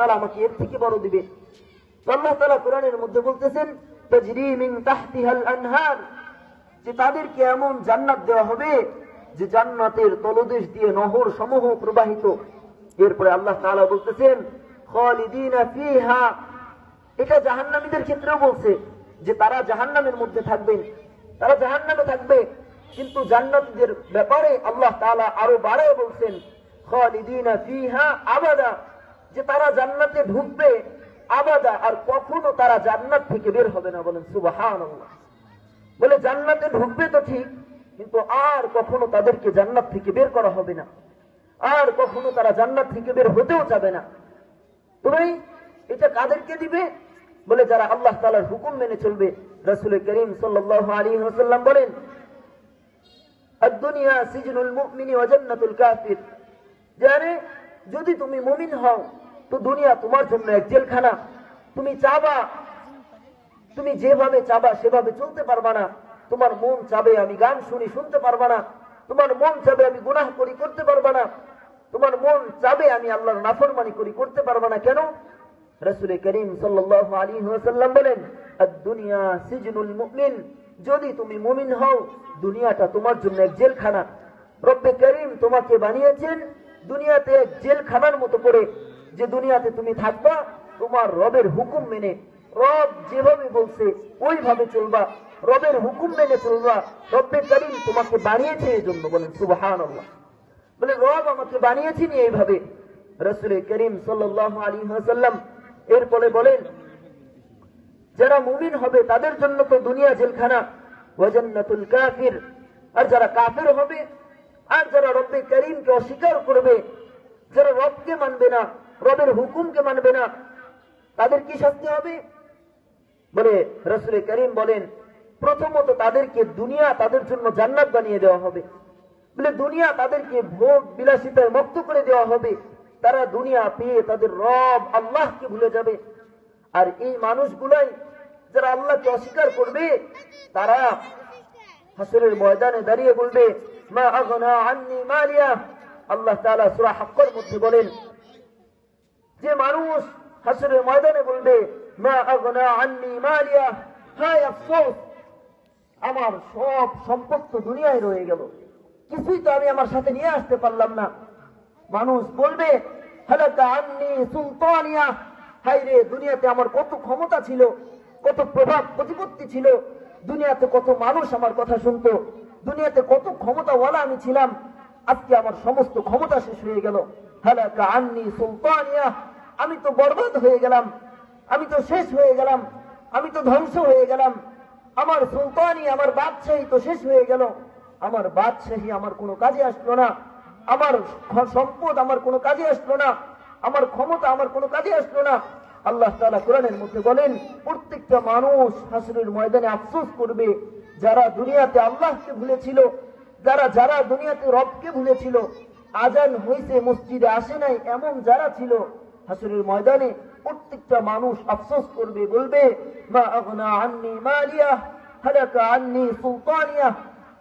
তালা আমাকে এর থেকে বড় দিবে। আল্লাহ তালা কোরআনের মধ্যে বলতেছেন যে তাদেরকে এমন জান্নাত দেওয়া হবে, যে জান্নাতের তলদেশ দিয়ে নহর সমূহ প্রবাহিত। এরপরে আল্লাহ তাআলা বলতেছেন এটা জাহান্নামীদের ক্ষেত্রেও বলছে যে তারা জাহান্নামের মধ্যে থাকবেন। তারা জাহান্নামে থাকবে, কিন্তু জান্নাতীদের ব্যাপারে আল্লাহ তাআলা আরও বাড়ায় বলছেন, খালিদিনা আবাদা যে তারা জান্নাতে ঢুকবে আবাদা, আর কখনো তারা জান্নাত থেকে বের হবে না বলেন সুবহানাল্লাহ। বলে জান্নাতে ঢুকবে তো ঠিক, কিন্তু আর কখনো তাদেরকে জান্নাত থেকে বের করা হবে না। আর কখনো তারা জান্নাত থেকে বের হতেও যাবে না। তুমি এটা কাদেরকে দিবে? বলে যারা আল্লাহ তালার হুকুম মেনে চলবে, রসুল করিম সাল্লাহ আলী বলেন দুনিয়া সিজনুল মুমিনি ওয়াজান্নাতুল কাফির। জানে যদি তুমি মুমিন হও তো দুনিয়া তোমার জন্য এক জেলখানা। তুমি চাবা, তুমি যেভাবে চাবা সেভাবে চলতে পারবা না। তোমার মন চাবে আমি গান শুনি, শুনতে পারবা না। তোমার মন চাবে আমি গুনাহ করি, করতে পারবা না। তোমার মন চাবে আমি আল্লাহর নাফরমানি করি, করতে পারবা না। কেন? রসুল করিম সাল্লাহ আলী সাল্লাম বলেন দুনিয়া সিজনুল মুমিন। যদি তুমি মুমিন হও, দুনিয়াটা তোমার জন্য এক জেলখানা। রব্বে করিম তোমাকে বানিয়েছেন দুনিয়াতে এক জেলখানার মতো করে। যে দুনিয়াতে তুমি থাকবা, তোমার রবের হুকুম মেনে। রব যেভাবে বলছে, ওইভাবে চলবা। রবের হুকুম মেনে চলবা। রব্বে করিম তোমাকে বানিয়েছে এই জন্য বলেন সুবাহান বলে, রব আমাকে বানিয়েছেন এইভাবে। রসুল করিম সাল্লাহ আলী সাল্লাম এরপরে বলেন, যারা মুমিন হবে তাদের জন্য তো দুনিয়া জেলখানা ওয়াজান্নাতুল কাফির। আর যারা কাফির হবে, আর যারা রব্বে করিমকে অস্বীকার করবে যারা রবকে মানবে না, রবের হুকুমকে মানবে না, তাদের কি শাস্তি হবে? বলে রসুল করিম বলেন, প্রথমত তাদেরকে দুনিয়া তাদের জন্য জান্নাত বানিয়ে দেওয়া হবে। বলে দুনিয়া তাদেরকে ভোগ বিলাসিতায় মুক্ত করে দেওয়া হবে। তারা দুনিয়া পেয়ে তাদের রব আল্লাহকে ভুলে যাবে। আর এই মানুষগুলাই যারা আল্লাহকে অস্বীকার করবে, তারা হাসরের ময়দানে দাঁড়িয়ে বলবে, মা আগনা আন্নি মালিয়া। আল্লাহ তাআলা সূরা হাক্কর মধ্যে বলেন, যে মানুষ হাসরের ময়দানে বলবে আমার সব সম্পদ দুনিয়ায় রয়ে গেল। কিছুই তো আমি আমার সাথে নিয়ে আসতে পারলাম না। মানুষ বলবে, হালাকা দুনিয়াতে আমার কত ক্ষমতা ছিল, কত প্রভাব, প্রতিপত্তি ছিল, দুনিয়াতে কত মানুষ আমার কথা শুনতো, দুনিয়াতে কত ক্ষমতাওয়ালা আমি ছিলাম আজকে আমার সমস্ত ক্ষমতা শেষ হয়ে গেল। হালাকা আন্নি সুলতানিয়া, আমি তো বরবাদ হয়ে গেলাম, আমি তো শেষ হয়ে গেলাম, আমি তো ধ্বংস হয়ে গেলাম। আমার সুলতানি, আমার বাদশাহী তো শেষ হয়ে গেল। আমার বাদশাহী আমার কোনো কাজে আসলো না। আমার সম্পদ আমার কোনো কাজে আসলো না। আমার ক্ষমতা আমার কোনো কাজে আসলো না। আল্লাহ তালা কোরআনের মধ্যে বলেন, প্রত্যেকটা মানুষ হাসরের ময়দানে আফসোস করবে। যারা দুনিয়াতে আল্লাহকে ভুলেছিল যারা যারা দুনিয়াতে রবকে ভুলেছিল, আজান হয়েছে মসজিদে আসে নাই, এমন যারা ছিল, হাসরের ময়দানে প্রত্যেকটা মানুষ আফসোস করবে, বলবে, মা আগনা আন্নি মালিয়া, হালাকা আন্নি সুলতানিয়া।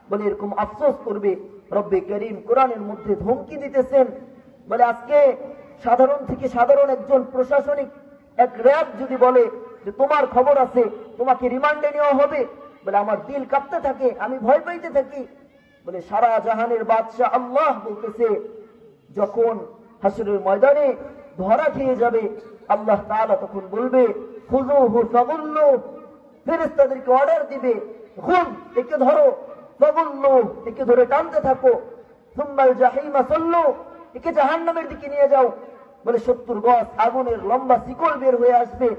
বলে এরকম আফসোস করবে, রব্বে করিম কোরআনের মধ্যে ধমকি দিতেছেন। বলে আজকে সাধারণ থেকে সাধারণ একজন প্রশাসনিক এক র্যাব যদি বলে যে, তোমার খবর আছে, তোমাকে রিমান্ডে নেওয়া হবে। বলে, আমার দিল কাঁপতে থাকে, আমি ভয় পাইতে থাকি। বলে, সারা জাহানের বাদশাহ আল্লাহ বলতেছে, যখন হাসরের ময়দানে ধরা খেয়ে যাবে, আল্লাহ তাআলা তখন বলবে খুজুহু ফাগুল্লু। ফেরেশতাদেরকে অর্ডার দিবে খুব একে ধরো, ফাগুল্লু, একে ধরে টানতে থাকো। সুম্মাল জাহিমা সল্লু, একে জাহান্নামের দিকে নিয়ে যাও। বলে, সত্তর গজ আগুনের লম্বা শিকল বের হয়ে আসবে,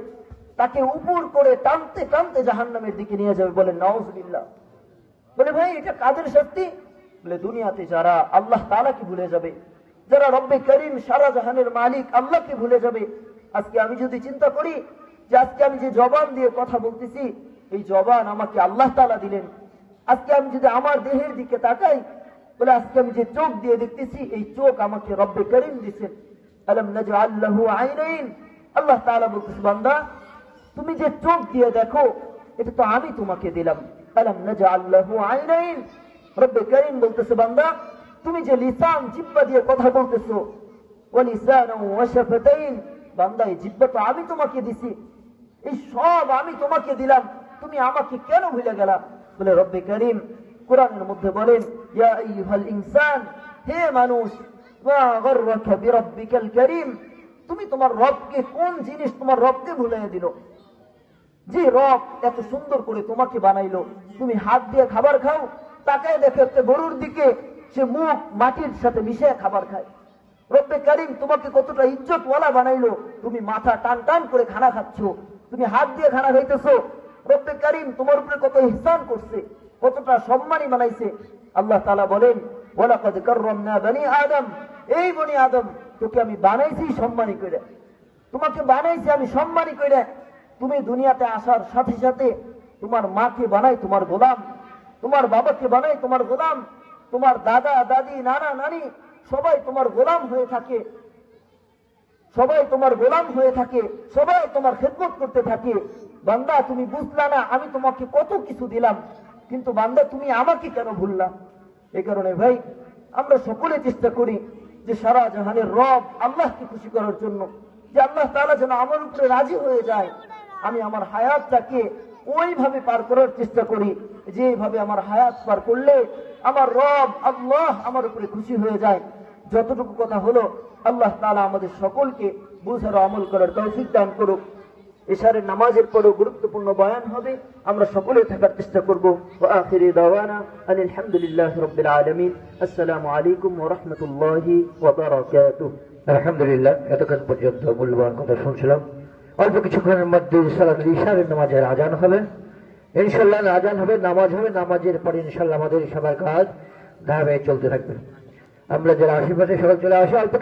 তাকে উপর করে টানতে টানতে জাহান্নামের দিকে নিয়ে যাবে বলে নওয়াজবিল্লাহ বলে, ভাই, এটা কাদের শাস্তি? বলে, দুনিয়াতে যারা আল্লাহ তাআলাকে ভুলে যাবে, যারা রব্বে করিম সারা জাহানের মালিক আল্লাহকে ভুলে যাবে, আজকে আমি যদি চিন্তা করি যে আজকে আমি যে জবান দিয়ে কথা বলতেছি, এই জবান আমাকে আল্লাহ তালা দিলেন। আজকে আমি যদি আমার দেহের দিকে তাকাই, বলে, আজকে আমি যে চোখ দিয়ে দেখতেছি, এই চোখ আমাকে রব্বে করিম আইনাইন? আল্লাহ বান্দা, তুমি যে চোখ দিয়ে দেখো, এটা তো আমি তোমাকে দিলাম। তুমি আমাকে কেন ভুলে গেলা বলে রব্বে করিম কোরআনের মধ্যে বলেন হে মানুষ মা করিম তুমি তোমার রবকে কোন জিনিস তোমার রবকে ভুলিয়ে দিল? যে রব এত সুন্দর করে তোমাকে বানাইলো, তুমি হাত দিয়ে খাবার খাও, তাকায় দেখো একটা গরুর দিকে সে মুখ মাটির সাথে মিশে খাবার খায়। রব্বে কারিম তোমাকে কতটা ইজ্জতওয়ালা বানাইলো, তুমি মাথা টান টান করে খানা খাচ্ছ, তুমি হাত দিয়ে খানা খাইতেছো। রব্বে কারিম তোমার উপরে কত ইহসান করছে, কতটা সম্মানী বানাইছে। আল্লাহ তাআলা বলেন, ওয়ালাকাদ কাররামনা বনি আদম। এই বনি আদম, তোকে আমি বানাইছি সম্মানী করে তোমাকে বানাইছি আমি সম্মানী করে তুমি দুনিয়াতে আসার সাথে সাথে তোমার মাকে বানাই তোমার গোলাম, তোমার বাবাকে বানাই তোমার গোলাম, তোমার দাদা, দাদি, নানা, নানি, সবাই তোমার গোলাম হয়ে থাকে। সবাই তোমার গোলাম হয়ে থাকে, সবাই তোমার খেদমত করতে থাকে। বান্দা, তুমি বুঝলা না, আমি তোমাকে কত কিছু দিলাম, কিন্তু বান্দা, তুমি আমাকে কেন ভুললাম এই কারণে ভাই, আমরা সকলে চেষ্টা করি যে সারা জাহানের রব আল্লাহকে খুশি করার জন্য, যে আল্লাহ তাআলা যেন আমার উপরে রাজি হয়ে যায়। আমি আমার হায়াতটাকে ওইভাবে পার করার চেষ্টা করি, যেভাবে আমার হায়াত পার করলে আমার রব আল্লাহ আমার উপরে খুশি হয়ে যায়। যতটুকু কথা হলো, আল্লাহ তালা আমাদের সকলকে বুঝার আমল করার তৌফিক দান করুক। এশারের নামাজের পরেও গুরুত্বপূর্ণ বয়ান হবে, আমরা সকলে থাকার চেষ্টা করব। আখিরি দাওয়ানা আনিল হামদুলিল্লাহি রাব্বিল আসসালামু আলাইকুম ওয়া রাহমাতুল্লাহি আলহামদুলিল্লাহ, এতক্ষণ পর্যন্ত মূল্যবান কথা শুনছিলাম। অল্প কিছুক্ষণের মধ্যে সালাতুল ইশারের নামাজের আজান হবে। ইনশাল্লাহ আজান হবে, নামাজ হবে, নামাজের পরে ইনশাল্লাহ আমাদের সবার কাজ ধারাবাহিক চলতে থাকবে। আমরা যারা আশেপাশে সবাই চলে আসে, অল্প